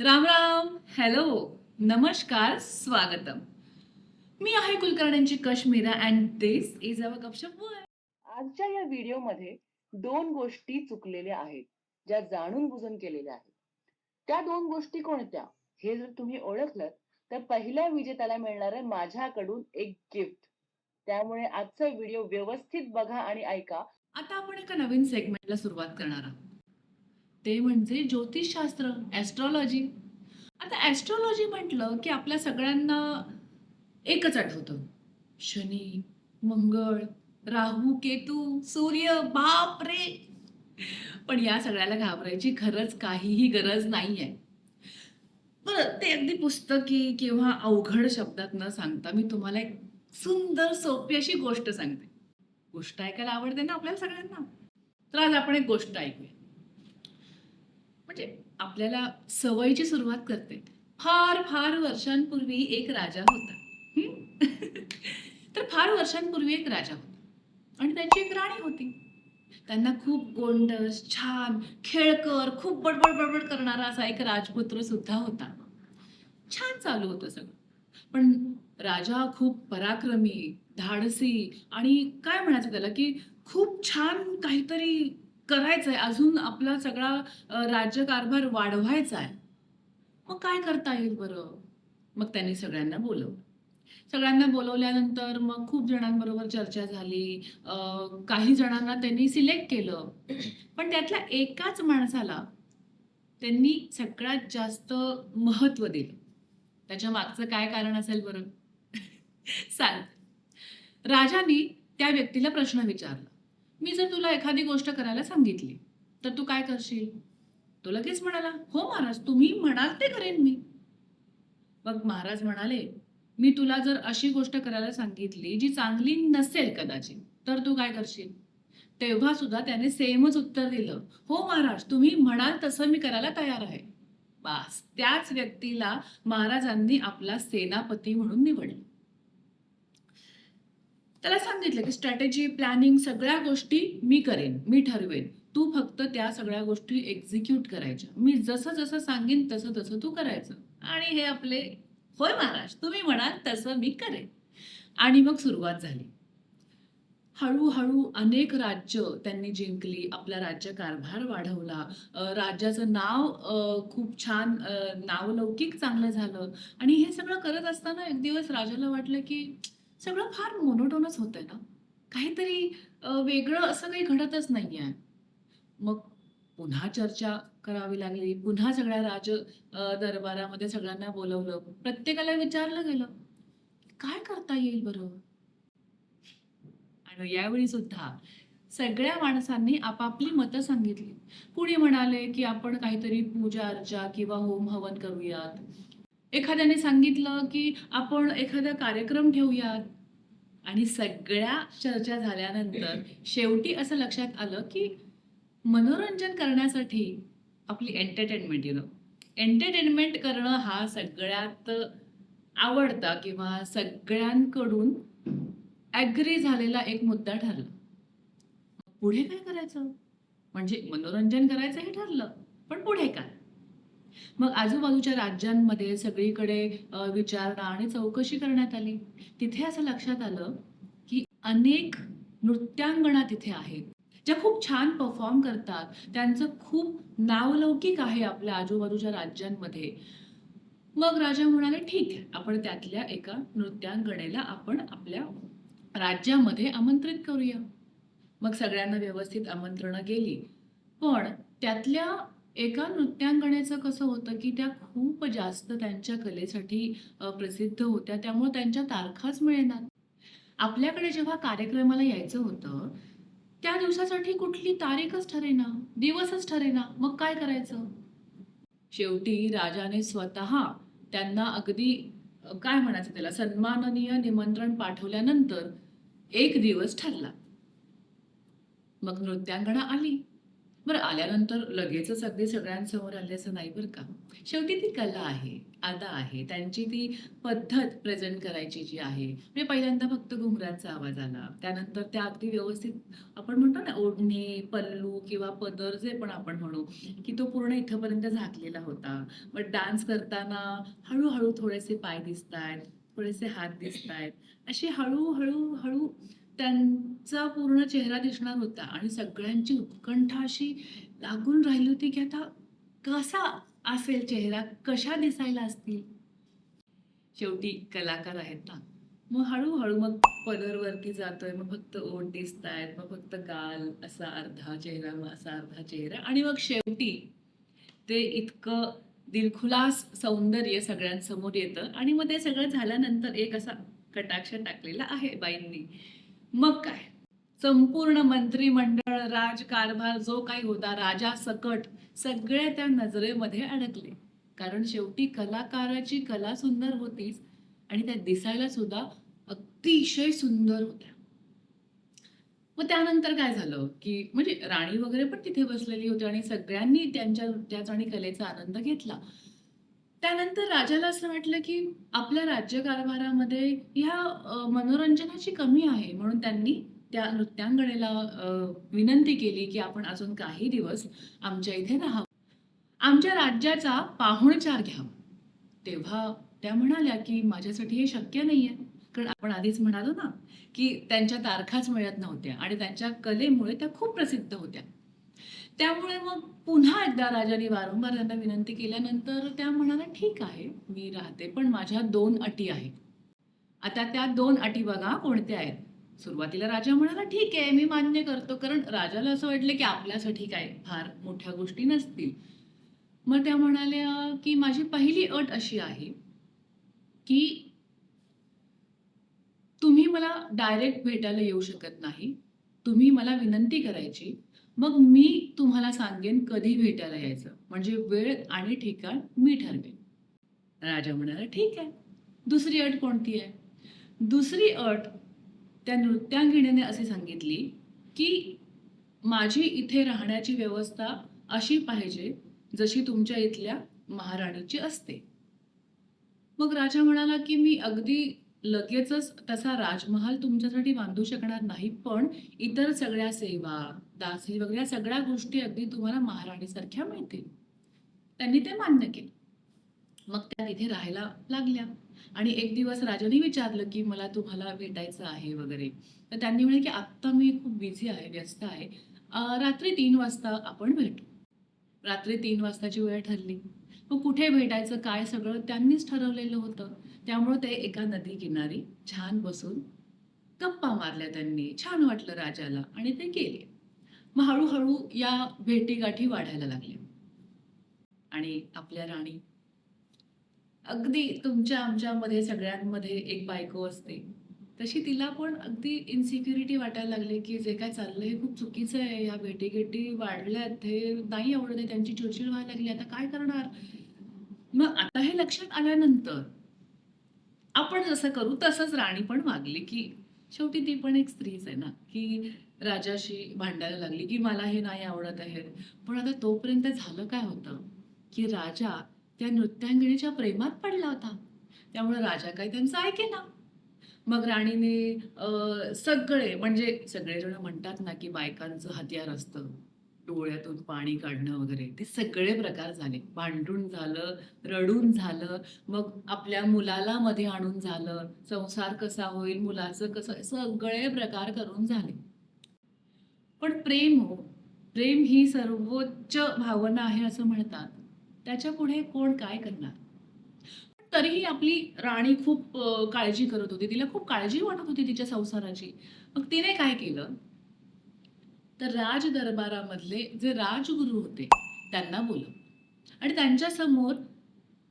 Ram Ram. Hello नमस्कार. स्वागतम. मी आहे कुलकर्ण्यांची Kashmira and this is our Gapshap आजच्या या व्हिडिओमध्ये दोन गोष्टी चुकलेल्या आहेत ज्या जाणून बुजून केलेल्या आहेत. त्या दोन गोष्टी कोणत्या? हे जर तुम्ही ओळखलं तर पहिल्या विजेत्याला मिळणार आहे माझ्याकडून एक गिफ्ट त्यामुळे आजचा व्हिडिओ व्यवस्थित बघा आणि ऐका. आता आपण एका नवीन सेगमेंटला सुरुवात करणार आहोत. ते म्हणजे ज्योतिषशास्त्र ॲस्ट्रॉलॉजी आता ॲस्ट्रॉलॉजी म्हटलं की आपल्या सगळ्यांना एकच आठवतं. शनी मंगळ राहू केतू सूर्य बाप रे! पण या सगळ्याला घाबरायची खरंच काहीही गरज नाही आहे बरं ते अगदी पुस्तकी किंवा अवघड शब्दात न सांगता मी तुम्हाला एक सुंदर सोपी अशी गोष्ट सांगते. गोष्ट ऐकायला आवडते ना आपल्याला सगळ्यांना? तर आज आपण एक गोष्ट ऐकूया. आपल्याला सवयीची सुरुवात करते. फार फार वर्षांपूर्वी एक राजा होता. तर फार वर्षांपूर्वी एक राजा होता. आणि त्यांची एक राणी होती. त्यांना खूप गोंडस छान खेळकर खूप बडबड बडबड करणारा असा एक राजपुत्र सुद्धा होता. छान चालू होतं सगळं. पण राजा खूप पराक्रमी धाडसी आणि काय म्हणायचं त्याला की खूप छान काहीतरी करायचं आहे अजून आपला सगळा राज्यकारभार वाढवायचा आहे मग काय करता येईल बरं? मग त्यांनी सगळ्यांना बोलवलं. सगळ्यांना बोलवल्यानंतर मग खूप जणांबरोबर चर्चा झाली. काही जणांना त्यांनी सिलेक्ट केलं. पण त्यातल्या एकाच माणसाला त्यांनी सगळ्यात जास्त महत्त्व दिलं. त्याच्या मागचं काय कारण असेल बरं? सांग. राजाने त्या व्यक्तीला प्रश्न विचारला. मी जर तुला एखादी गोष्ट करायला सांगितली तर तू काय करशील? तो लगेच म्हणाला हो महाराज तुम्ही म्हणाल ते करेन मी. मग महाराज म्हणाले मी तुला जर अशी गोष्ट करायला सांगितली जी चांगली नसेल कदाचित तर तू काय करशील? तेव्हा सुद्धा त्याने सेमच उत्तर दिलं हो महाराज तुम्ही म्हणाल तसं मी करायला तयार आहे. बास त्याच व्यक्तीला महाराजांनी आपला सेनापती म्हणून निवडलं. त्याला सांगितलं की स्ट्रॅटेजी प्लॅनिंग सगळ्या गोष्टी मी करेन मी ठरवेन. तू फक्त त्या सगळ्या गोष्टी एक्झिक्यूट करायच्या. मी जसं जसं सांगेन तसं तसं तू करायचं. आणि हे आपले होय महाराज तुम्ही म्हणाल तसं मी करेन. आणि मग सुरुवात झाली. हळूहळू अनेक राज्य त्यांनी जिंकली आपला राज्य कारभार वाढवला राज्याचं नाव खूप छान नावलौकिक चांगलं झालं. आणि हे सगळं करत असताना एक दिवस राजाला वाटलं की सगळं फार मोनोटोनच होतंय ना. काहीतरी वेगळं असं काही घडतच नाही आहे मग पुन्हा चर्चा करावी लागली. पुन्हा सगळ्या राज दरबारामध्ये सगळ्यांना बोलवलं. प्रत्येकाला विचारलं गेलं. काय करता येईल बरं? आणि यावेळी सुद्धा सगळ्या माणसांनी आपापली मतं सांगितली. कुणी म्हणाले की आपण काहीतरी पूजा अर्चा किंवा होम हवन करूयात. एखाद्याने सांगितलं की आपण एखादा कार्यक्रम ठेवूयात आणि सगळ्या चर्चा झाल्यानंतर शेवटी असं लक्षात आलं की मनोरंजन करण्यासाठी आपली एंटरटेनमेंट येणं एंटरटेनमेंट करणं हा सगळ्यात आवडता किंवा सगळ्यांकडून ॲग्री झालेला एक मुद्दा ठरला. पुढे काय करायचं? म्हणजे मनोरंजन करायचं हे ठरलं पण पुढे काय? मग आजूबाजूच्या राज्यांमध्ये सगळीकडे विचारणा आणि चौकशी करण्यात आली. तिथे असं लक्षात आलं की अनेक नृत्यांगणा तिथे आहेत ज्या खूप छान परफॉर्म करतात. त्यांचं खूप नावलौकिक आहे आपल्या आजूबाजूच्या राज्यांमध्ये. मग राजा म्हणाले ठीक आहे आपण त्यातल्या एका नृत्यांगणेला आपण आपल्या राज्यामध्ये आमंत्रित करूया. मग सगळ्यांना व्यवस्थित आमंत्रणं गेली. पण त्यातल्या एका नृत्यांगणेचं कसं होतं की त्या खूप जास्त त्यांच्या कलेसाठी प्रसिद्ध होत्या. त्यामुळे त्यांच्या तारखाच मिळेनात आपल्याकडे जेव्हा कार्यक्रमाला यायचं होतं त्या दिवसासाठी कुठली तारीखच ठरेना. दिवसच ठरेना. मग काय करायचं? शेवटी राजाने स्वतः त्यांना अगदी काय म्हणायचं त्याला सन्माननीय निमंत्रण पाठवल्यानंतर एक दिवस ठरला. मग नृत्यांगणा आली. बरं आल्यानंतर लगेचच अगदी सगळ्यांसमोर आले असं नाही बरं का? शेवटी ती कला आहे आता आहे. त्यांची ती पद्धत प्रेझेंट करायची जी आहे. म्हणजे पहिल्यांदा फक्त घुंगरांचा आवाज आला. त्यानंतर त्या अगदी व्यवस्थित आपण म्हणतो ना ओढणे पल्लू किंवा पदर जे पण आपण म्हणू की तो पूर्ण इथंपर्यंत झाकलेला होता. मग डान्स करताना हळूहळू थोडेसे पाय दिसत आहेत थोडेसे हात दिसत आहेत अशी हळूहळू हळू त्यांचा पूर्ण चेहरा दिसणार होता आणि सगळ्यांची उत्कंठा अशी लागून राहिली होती की आता कसा असेल चेहरा? कशा दिसायला असतील? शेवटी कलाकार आहेत ना. मग हळूहळू मग पदरवरती जातोय मग फक्त ओठ दिसत आहेत मग फक्त गाल असा अर्धा चेहरा मग असा अर्धा चेहरा. आणि मग शेवटी ते इतकं दिलखुलास सौंदर्य सगळ्यांसमोर येतं. आणि मग ते सगळं झाल्यानंतर एक असा कटाक्ष टाकलेला आहे बाईंनी. मग काय? संपूर्ण मंत्रिमंडळ राजकारभार जो काही होता राजा सकट सगळे त्या नजरेमध्ये अडकले. कारण शेवटी कलाकाराची कला सुंदर होतीच आणि त्या दिसायला सुद्धा अतिशय सुंदर होत्या. मग त्यानंतर काय झालं की म्हणजे राणी वगैरे पण तिथे बसलेली होती आणि सगळ्यांनी त्यांच्या नृत्याचा आणि कलेचा आनंद घेतला. त्यानंतर राजाला असं वाटलं की आपल्या राज्यकारभारामध्ये ह्या मनोरंजनाची कमी आहे म्हणून त्यांनी त्या नृत्यांगणेला विनंती केली की आपण अजून काही दिवस आमच्या इथे राहावं. आमच्या राज्याचा पाहुणचार घ्यावा. तेव्हा त्या म्हणाल्या की माझ्यासाठी हे शक्य नाहीये. कारण आपण आधीच म्हणालो ना की त्यांच्या तारखाच मिळत नव्हत्या आणि त्यांच्या कलेमुळे त्या खूप प्रसिद्ध होत्या. त्यामुळे मग पुन्हा एकदा राजाने वारंवार त्यांना विनंती केल्यानंतर त्या म्हणाल्या ठीक आहे मी राहते पण माझ्या दोन अटी आहेत. आता त्या दोन अटी बघा कोणत्या आहेत. सुरुवातीला राजा म्हणाला ठीक आहे मी मान्य करतो कारण राजाला असं वाटलं की आपल्यासाठी काय फार मोठ्या गोष्टी नसतील. मग त्या म्हणाल्या की माझी पहिली अट अशी आहे की तुम्ही मला डायरेक्ट भेटायला येऊ शकत नाही. तुम्ही मला विनंती करायची मग मी तुम्हाला सांगेन कधी भेटायला यायचं. म्हणजे वेळ आणि ठिकाण मी ठरवेन. राजा म्हणाला ठीक आहे. दुसरी अट कोणती आहे? दुसरी अट त्या नृत्यांगिणीने असे सांगितली की माझी इथे राहण्याची व्यवस्था अशी पाहिजे जशी तुमच्या इथल्या महाराणीची असते. मग राजा म्हणाला की मी अगदी लगेचच तसा राजमहाल तुमच्यासाठी बांधू शकणार नाही पण इतर सगळ्या सेवा दासी वगैरे सगळ्या गोष्टी अगदी तुम्हाला महाराणीसारख्या मिळतील. त्यांनी ते मान्य केलं. मग त्या तिथे राहायला लागल्या. आणि एक दिवस राजाने विचारलं की मला तुम्हाला भेटायचं आहे वगैरे. तर त्यांनी म्हणे की आत्ता मी खूप बिझी आहे व्यस्त आहे. रात्री तीन वाजता आपण भेटू. रात्री तीन वाजताची वेळ ठरली. मग कुठे भेटायचं काय सगळं त्यांनीच ठरवलेलं होतं. त्यामुळं ते एका नदी किनारी छान बसून गप्पा मारल्या त्यांनी. छान वाटलं राजाला आणि ते गेले. मग हळूहळू या भेटीगाठी वाढायला लागल्या आणि आपल्या राणी अगदी तुमच्या आमच्यामध्ये सगळ्यांमध्ये एक बायको असते. तशी तिला पण अगदी इन्सिक्युरिटी वाटायला लागली की जे काय चाललं हे खूप चुकीचं आहे. या भेटीगेटी वाढल्यात हे नाही आवडत आहे त्यांची चिडचिड व्हायला लागली. आता काय करणार? मग आता हे लक्षात आल्यानंतर आपण जसं करू तसंच राणी पण वागली की शेवटी ती पण एक स्त्रीच आहे ना की राजाशी भांडायला लागली की मला हे नाही आवडत आहे. पण आता तोपर्यंत झालं काय होतं? की राजा त्या नृत्यांगिणीच्या प्रेमात पडला होता. त्यामुळे राजा काही त्यांचं ऐके ना. मग राणीने सगळे म्हणजे सगळेजण म्हणतात ना की बायकांचं हत्यार असतं. डोळ्यातून पाणी काढणं वगैरे ते सगळे प्रकार झाले. भांडून झालं रडून झालं मग आपल्या मुलाला मध्ये आणून झालं संसार कसा होईल मुलाचं कसं सगळे प्रकार करून झाले. पण प्रेम हो प्रेम ही सर्वोच्च भावना आहे असं म्हणतात. त्याच्या पुढे कोण काय करणार? तरीही आपली राणी खूप काळजी करत होती. तिला खूप काळजी वाटत होती तिच्या संसाराची. मग तिने काय केलं? तर राज दरबारामधले जे राजगुरू होते त्यांना बोलव. आणि त्यांच्यासमोर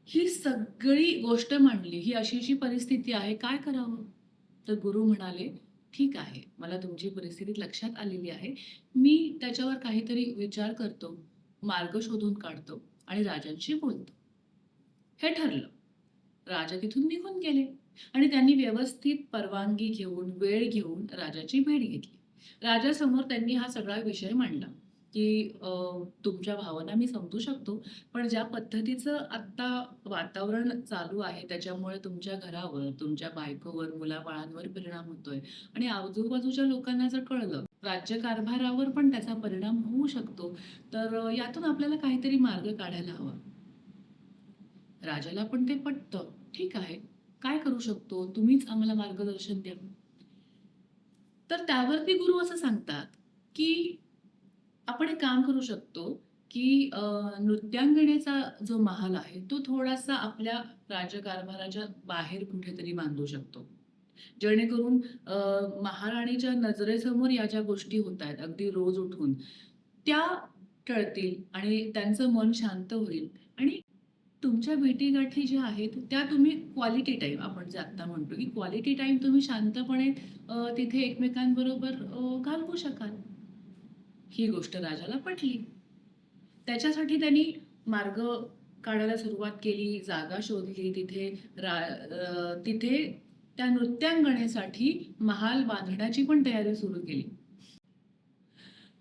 ही सगळी गोष्ट मांडली ही अशी अशी परिस्थिती आहे काय करावं? तर गुरु म्हणाले ठीक आहे मला तुमची परिस्थिती लक्षात आलेली आहे. मी त्याच्यावर काहीतरी विचार करतो मार्ग शोधून काढतो आणि राजांशी बोलतो. हे ठरलं. राजा तिथून निघून गेले आणि त्यांनी व्यवस्थित परवानगी घेऊन वेळ घेऊन राजाची भेट घेतली. राजासमोर त्यांनी हा सगळा विषय मांडला की तुमच्या भावना मी समजू शकतो. पण ज्या पद्धतीचं आत्ता वातावरण चालू आहे, त्याच्यामुळे तुमच्या घरावर, तुमच्या बायकोवर, मुलाबाळांवर परिणाम होतोय आणि आजूबाजूच्या लोकांना जर कळलं, राज्यकारभारावर पण त्याचा परिणाम होऊ शकतो. तर यातून आपल्याला काहीतरी मार्ग काढायला हवा. राजाला पण ते पटतं. ठीक आहे. काय करू शकतो? तुम्हीच आम्हाला मार्गदर्शन द्या. तर त्यावरती गुरु असं सांगतात, की आपण एक काम करू शकतो, की नृत्यांगणेचा जो महाल आहे, तो थोडासा आपल्या राज्यकारभाराच्या बाहेर कुठेतरी बांधू शकतो. जेणेकरून महाराणीच्या नजरेसमोर या ज्या गोष्टी होत आहेत अगदी रोज उठून, त्या टळतील आणि त्यांचं मन शांत होईल तुमच्या भेटीगाठी ज्या आहेत, त्या तुम्ही क्वालिटी टाईम आपण जे आत्ता म्हणतो, की क्वालिटी टाईम तुम्ही शांतपणे तिथे एकमेकांबरोबर घालवू शकाल. ही गोष्ट राजाला पटली. त्याच्यासाठी त्यांनी मार्ग काढायला सुरुवात केली, जागा शोधली. तिथे रा तिथे त्या नृत्यांगणेसाठी महाल बांधण्याची पण तयारी सुरू केली.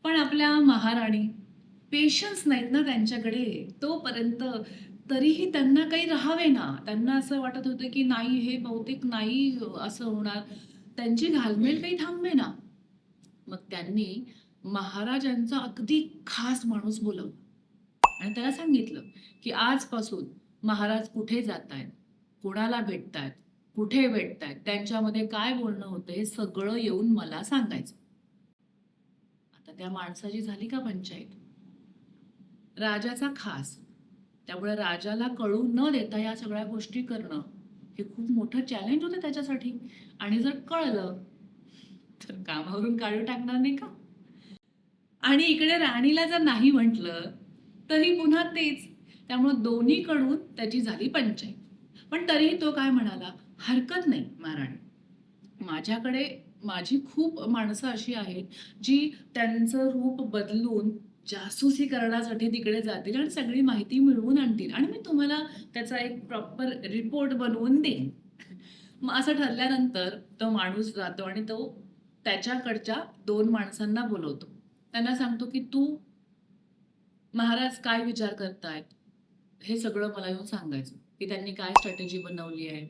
पण आपल्या महाराणी पेशन्स नाहीत ना त्यांच्याकडे तोपर्यंत. तरीही त्यांना काही राहावे ना त्यांना असं वाटत होतं, की नाही हे बहुतेक नाही असं होणार. त्यांची घालमेल काही थांबेना. मग त्यांनी महाराजांचा अगदी खास माणूस बोलवला आणि त्याला सांगितलं, की आजपासून महाराज कुठे जात आहेत कोणाला भेटतायत, कुठे भेटतायत, त्यांच्यामध्ये काय बोलणं होतं हे सगळं येऊन मला सांगायचं. आता त्या माणसाची झाली का पंचायत राजाचा खास. त्यामुळे राजाला कळू न देता या सगळ्या गोष्टी करणं, हे खूप मोठं चॅलेंज होतं त्याच्यासाठी आणि जर कळलं, तर कामावरून काढून टाकणार नाही का? आणि इकडे राणीला जर नाही म्हटलं, तरी पुन्हा तेच. त्यामुळे दोन्हीकडून त्याची झाली पंचायत पण तरीही तो काय म्हणाला, "हरकत नाही महाराणी. माझ्याकडे माझी खूप माणसं अशी आहेत, जी त्यांचं रूप बदलून जासूसी करण्यासाठी तिकडे जातील आणि सगळी माहिती मिळवून आणतील आणि मी तुम्हाला त्याचा एक प्रॉपर रिपोर्ट बनवून देईन." मग असं ठरल्यानंतर तो माणूस जातो आणि तो त्याच्याकडच्या दोन माणसांना बोलवतो. त्यांना सांगतो, की "तू महाराज काय विचार करतायत, हे सगळं मला येऊन सांगायचं, की त्यांनी काय स्ट्रॅटेजी बनवली आहे,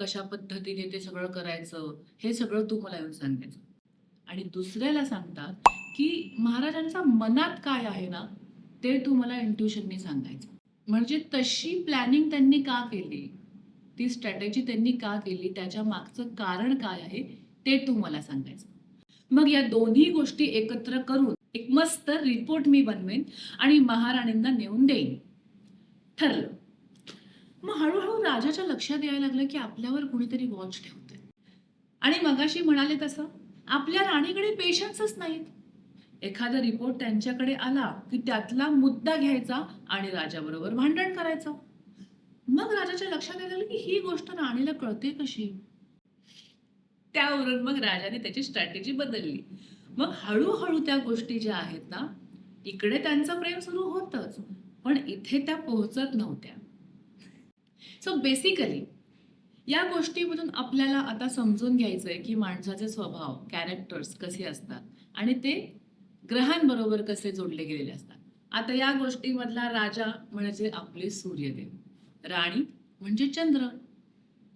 कशा पद्धतीने ते सगळं करायचं, हे सगळं तू मला येऊन सांगायचं." आणि दुसऱ्याला सांगतात, की "महाराजांच्या मनात काय आहे ना, ते तुम्हाला इंट्युशननी सांगायचं." म्हणजे तशी प्लॅनिंग त्यांनी का केली, ती स्ट्रॅटेजी त्यांनी का केली, त्याच्या मागचं कारण काय आहे, ते तुम्हाला सांगायचं. मग या दोन्ही गोष्टी एकत्र करून एक मस्त रिपोर्ट मी बनवेन आणि महाराणींना नेऊन देईन. ठरलं. मग हळूहळू राजाच्या लक्षात यायला लागलं, की आपल्यावर कुणीतरी वॉच ठेवतंय. आणि मगाशी म्हणाले तसं, आपल्या राणीकडे पेशन्सच नाहीत. एखादा रिपोर्ट त्यांच्याकडे आला, की त्यातला मुद्दा घ्यायचा आणि राजाबरोबर भांडण करायचं. मग राजाच्या लक्षात यायला की ही गोष्ट राणीला कळते कशी? त्यावरून मग राजाने त्याची स्ट्रॅटेजी बदलली. मग हळूहळू त्या गोष्टी ज्या आहेत ना, इकडे त्यांचं प्रेम सुरू होतच पण इथे त्या पोहोचत नव्हत्या. सो बेसिकली या गोष्टीमधून आपल्याला आता समजून घ्यायचंय, की माणसाचे स्वभाव, कॅरेक्टर्स कसे असतात आणि ते ग्रहांबरोबर कसे जोडले गेलेले असतात. आता या गोष्टीमधला राजा म्हणजे आपले सूर्यदेव, राणी म्हणजे चंद्र.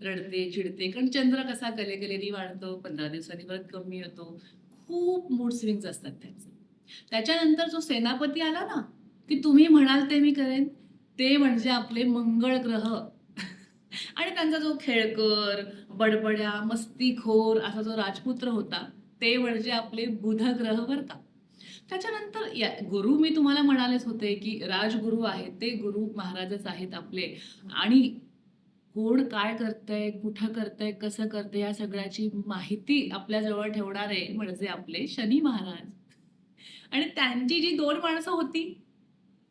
रडते, चिडते कारण चंद्र कसा कले-कलेने वाढतो, 15 दिवसांनी परत कमी होतो. खूप मूड स्विंग्स असतात त्याचे. त्याच्यानंतर जो सेनापती आला ना, की तुम्ही म्हणाल ते मी करेन, ते म्हणजे आपले मंगळ ग्रह आणि त्यांचा जो खेळकर, बडबड्या, मस्तीखोर असा जो राजपुत्र होता, ते म्हणजे आपले बुध ग्रह बरं का. त्याच्यानंतर या गुरु मी तुम्हाला म्हणालेच होते, की राजगुरू आहेत, ते गुरु महाराजच आहेत आपले आणि कोण काय करतंय, कुठं करतंय, कसं करतंय, या सगळ्याची माहिती आपल्याजवळ ठेवणारे म्हणजे आपले शनी महाराज. आणि त्यांची जी दोन माणसं होती,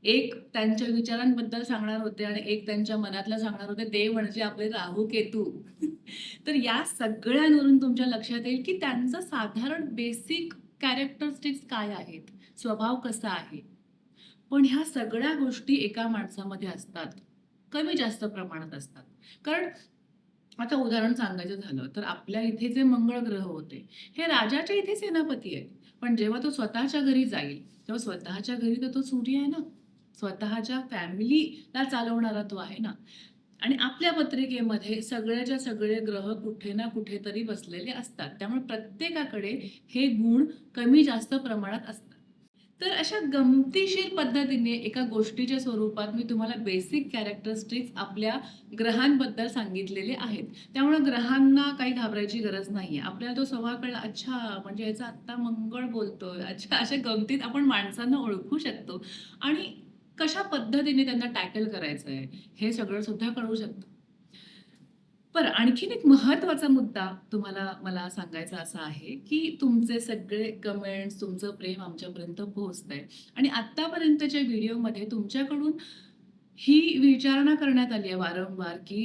एक त्यांच्या विचारांबद्दल सांगणार होते आणि एक त्यांच्या मनातलं सांगणार होते, ते म्हणजे आपले राहू, केतू. तर या सगळ्यांवरून तुमच्या लक्षात येईल, की त्यांचं साधारण बेसिक कॅरेक्टरिस्टिक्स काय आहेत, स्वभाव कसा आहे. पण ह्या सगळ्या गोष्टी एका माणसामध्ये असतात. कमी जास्त प्रमाणात असतात. कारण आता उदाहरण सांगायचं झालं, तर आपल्या इथे जे मंगळ ग्रह होते, हे राजाच्या इथे सेनापती आहेत. पण जेव्हा तो स्वतःच्या घरी जाईल तेव्हा स्वतःच्या घरी तर तो सूर्य आहे ना स्वतःच्या फॅमिलीला चालवणारा तो आहे ना आणि आपल्या पत्रिकेमध्ये सगळ्याच्या सगळे ग्रह कुठे ना कुठेतरी बसलेले असतात. त्यामुळे प्रत्येकाकडे हे गुण कमी जास्त प्रमाणात असतात. तर अशा गमतीशीर पद्धतीने एका गोष्टीच्या स्वरूपात मी तुम्हाला बेसिक कॅरेक्टरिस्टिक्स आपल्या ग्रहांबद्दल सांगितलेले आहेत. त्यामुळे ग्रहांना काही घाबरायची गरज नाही आहे आपल्याला तो स्वभाव कळला अच्छा म्हणजे याचा आत्ता मंगळ बोलतोय. अच्छा अशा गमतीत आपण माणसांना ओळखू शकतो. आणि कशा पद्धतीने त्यांना टॅकल करायचं आहे हे सगळं सुद्धा कळू शकतं. पर आणखीन एक महत्त्वाचा मुद्दा तुम्हाला मला सांगायचा असा आहे की तुमचे सगळे कमेंट्स तुमचं प्रेम आमच्यापर्यंत पोहोचत आहे आणि आत्तापर्यंतच्या व्हिडिओमध्ये तुमच्याकडून ही विचारणा करण्यात आली आहे वारंवार की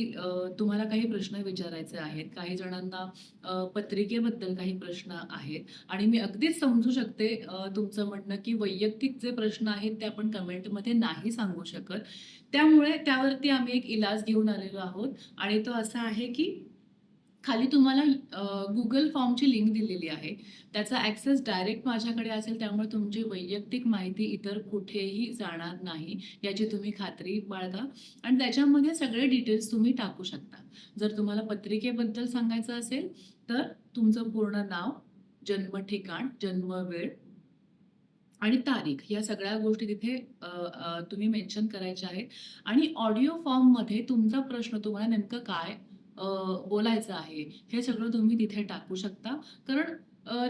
तुम्हाला काही प्रश्न विचारायचे आहेत. काही जणांना पत्रिकेबद्दल काही प्रश्न आहेत. आणि मी अगदीच समजू शकते तुमचं म्हणणं की वैयक्तिक जे प्रश्न आहेत ते आपण कमेंटमध्ये नाही सांगू शकत. त्यामुळे त्यावरती आम्ही एक इलाज घेऊन आलेलो आहोत. आणि तो असा आहे की खाली तुम्हाला गुगल फॉर्मची लिंक दिलेली आहे. त्याचा ॲक्सेस डायरेक्ट माझ्याकडे असेल त्यामुळे तुमची वैयक्तिक माहिती इतर कुठेही जाणार नाही याची तुम्ही खात्री बाळगा. आणि त्याच्यामध्ये सगळे डिटेल्स तुम्ही टाकू शकता. जर तुम्हाला पत्रिकेबद्दल सांगायचं असेल तर तुमचं पूर्ण नाव जन्म ठिकाण जन्म वेळ आणि तारीख या सगळ्या गोष्टी तिथे तुम्ही मेन्शन करायच्या आहेत. आणि ऑडिओ फॉर्ममध्ये तुमचा प्रश्न तुम्हाला नेमकं काय बोलायचं आहे हे सगळं तुम्ही तिथे टाकू शकता. कारण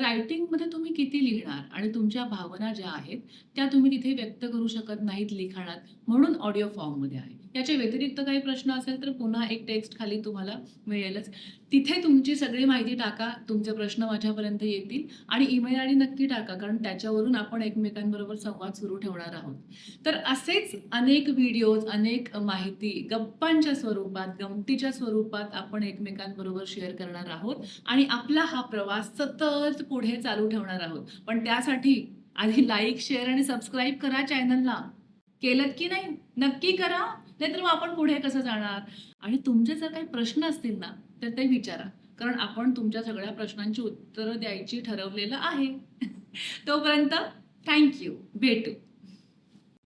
रायटिंगमध्ये तुम्ही किती लिहिणार आणि तुमच्या भावना ज्या आहेत त्या तुम्ही तिथे व्यक्त करू शकत नाहीत लिखाणात म्हणून ऑडिओ फॉर्ममध्ये आहे. याच्या व्यतिरिक्त काही प्रश्न असेल तर पुन्हा एक टेक्स्ट खाली तुम्हाला मिळेलच. तिथे तुमची सगळी माहिती टाका तुमचे प्रश्न माझ्यापर्यंत येतील आणि ईमेल आय डी नक्की टाका कारण त्याच्यावरून आपण एकमेकांबरोबर संवाद सुरू ठेवणार आहोत. तर असेच अनेक व्हिडिओज अनेक माहिती गप्पांच्या स्वरूपात गमतीच्या स्वरूपात आपण एकमेकांबरोबर शेअर करणार आहोत आणि आपला हा प्रवास सतत पुढे चालू ठेवणार आहोत. पण त्यासाठी आधी लाईक शेअर आणि सबस्क्राईब करा चॅनलला केलं की नाही? नक्की करा. नाहीतर मग आपण पुढे कसं जाणार? आणि तुमचे जर काही प्रश्न असतील ना तर ते विचारा. कारण आपण तुमच्या सगळ्या प्रश्नांची उत्तरं द्यायची ठरवलेलं आहे. तोपर्यंत थँक्यू भेटू.